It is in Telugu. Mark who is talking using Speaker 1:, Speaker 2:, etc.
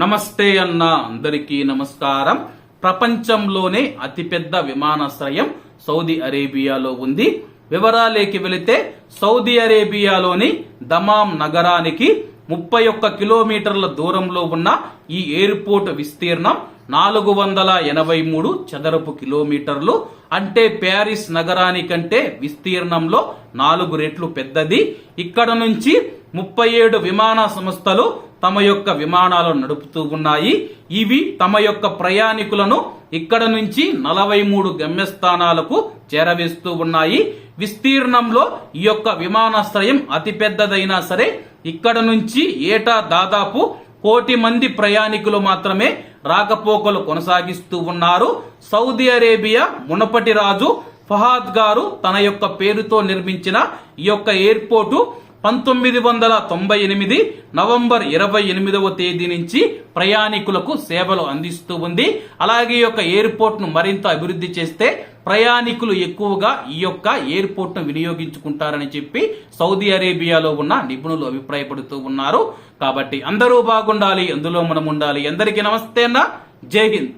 Speaker 1: నమస్తే అన్న అందరికీ నమస్కారం. ప్రపంచంలోనే అతిపెద్ద విమానాశ్రయం సౌదీ అరేబియాలో ఉంది. వివరాలేకి వెళితే సౌదీ అరేబియాలోని దమాం నగరానికి ముప్పై ఒక్క కిలోమీటర్ల దూరంలో ఉన్న ఈ ఎయిర్పోర్ట్ విస్తీర్ణం నాలుగు వందల ఎనభై మూడు చదరపు కిలోమీటర్లు. అంటే ప్యారిస్ నగరానికంటే విస్తీర్ణంలో నాలుగు రెట్లు పెద్దది. ఇక్కడ నుంచి ముప్పై ఏడు విమాన సంస్థలు తమ యొక్క విమానాలు నడుపుతూ ఉన్నాయి. ఇవి తమ యొక్క ప్రయాణికులను ఇక్కడ నుంచి నలభై మూడు గమ్యస్థానాలకు చేరవేస్తూ ఉన్నాయి. విస్తీర్ణంలో ఈ యొక్క విమానాశ్రయం అతి పెద్దదైనా సరే ఇక్కడ నుంచి ఏటా దాదాపు కోటి మంది ప్రయాణికులు మాత్రమే రాకపోకలు కొనసాగిస్తూ ఉన్నారు. సౌదీ అరేబియా మునపటి రాజు ఫహాద్ గారు తన యొక్క పేరుతో నిర్మించిన ఈ యొక్క ఎయిర్పోర్టు పంతొమ్మిది వందల తొంభై ఎనిమిది నవంబర్ ఇరవై ఎనిమిదవ తేదీ నుంచి ప్రయాణికులకు సేవలు అందిస్తూ ఉంది. అలాగే ఈ యొక్క ఎయిర్పోర్ట్ను మరింత అభివృద్ధి చేస్తే ప్రయాణికులు ఎక్కువగా ఈ యొక్క ఎయిర్పోర్ట్ను వినియోగించుకుంటారని చెప్పి సౌదీ అరేబియాలో ఉన్న నిపుణులు అభిప్రాయపడుతూ ఉన్నారు. కాబట్టి అందరూ బాగుండాలి అందులో మనం ఉండాలి. అందరికీ నమస్తే అన్న. జై హింద్.